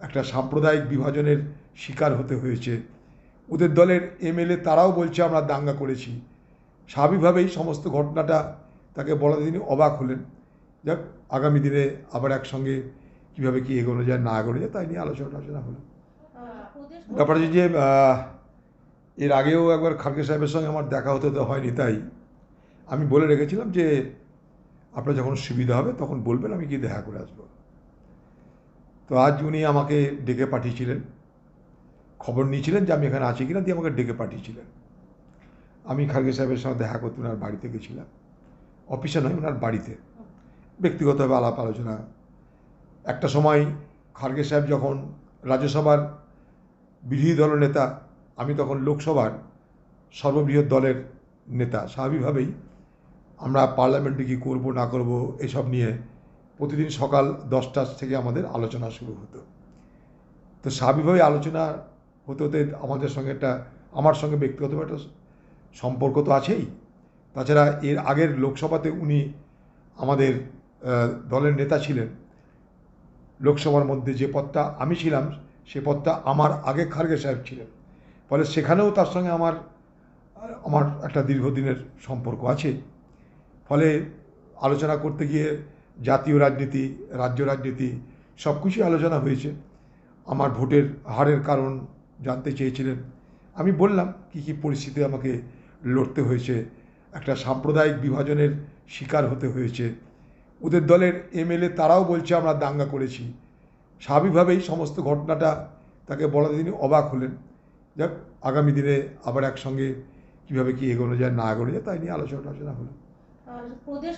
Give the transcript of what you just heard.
একটা সাম্প্রদায়িক বিভাজনের শিকার হতে হয়েছে। ওদের দলের এমএলএ তারাও বলছে, আমরা দাঙ্গা করেছি। স্বাভাবিকভাবেই সমস্ত ঘটনাটা তাকে বলাতে তিনি অবাক হলেন। যাক, আগামী দিনে আবার একসঙ্গে কীভাবে কী এগোনো যায়, না এগোনো যায়, তাই নিয়ে আলোচনা টালোচনা হলো। ব্যাপারটা হচ্ছে যে এর আগেও একবার খার্গে সাহেবের সঙ্গে আমার দেখা হতে তো হয়নি, তাই আমি বলে রেখেছিলাম যে, আপনার যখন সুবিধা হবে, তখন বলবেন, আমি গিয়ে দেখা করে আসব। তো আজ উনি আমাকে ডেকে পাঠিয়েছিলেন। খবর নিয়েছিলেন যে আমি এখানে আছি কিনা, দিয়ে আমাকে ডেকে পাঠিয়েছিলেন। আমি খার্গে সাহেবের সঙ্গে দেখা করতে ওনার বাড়িতে গেছিলাম। অফিসে নয় ওনার বাড়িতে। ব্যক্তিগতভাবে আলাপ আলোচনা। একটা সময় খার্গে সাহেব যখন রাজ্যসভার বিরোধী দল নেতা, আমি তখন লোকসভার সর্ববৃহৎ দলের নেতা। স্বাভাবিকভাবেই আমরা পার্লামেন্টে কী করব, না করব, এসব নিয়ে প্রতিদিন সকাল দশটা থেকে আমাদের আলোচনা শুরু হতো। তো স্বাভাবিকভাবেই আলোচনা হতে হতে আমাদের সঙ্গে একটা, আমার সঙ্গে ব্যক্তিগতভাবে একটা সম্পর্ক তো আছেই। তাছাড়া এর আগের লোকসভাতে উনি আমাদের দলের নেতা ছিলেন। লোকসভার মধ্যে যে পদটা আমি ছিলাম, সে পদটা আমার আগে খার্গে সাহেব ছিলেন। ফলে সেখানেও তার সঙ্গে আমার আমার একটা দীর্ঘদিনের সম্পর্ক আছে। ফলে আলোচনা করতে গিয়ে জাতীয় রাজনীতি, রাজ্য রাজনীতি সব কিছুই আলোচনা হয়েছে। আমার ভোটের হারের কারণ জানতে চেয়েছিলেন। আমি বললাম, কী কী পরিস্থিতি আমাকে লড়তে হয়েছে? একটা সাম্প্রদায়িক বিভাজনের শিকার হতে হয়েছে। ওদের দলের এমএলএ তারাও বলছে, আমরা দাঙ্গা করেছি। স্বাভাবিকভাবেই সমস্ত ঘটনাটা তাকে বলাতে তিনি অবাক হলেন। যাক, আগামী দিনে আবার একসঙ্গে কীভাবে কী এগোনো যায় না এগোনো যায়, তাই নিয়ে আলোচনা টালোচনা হলো প্রদেশ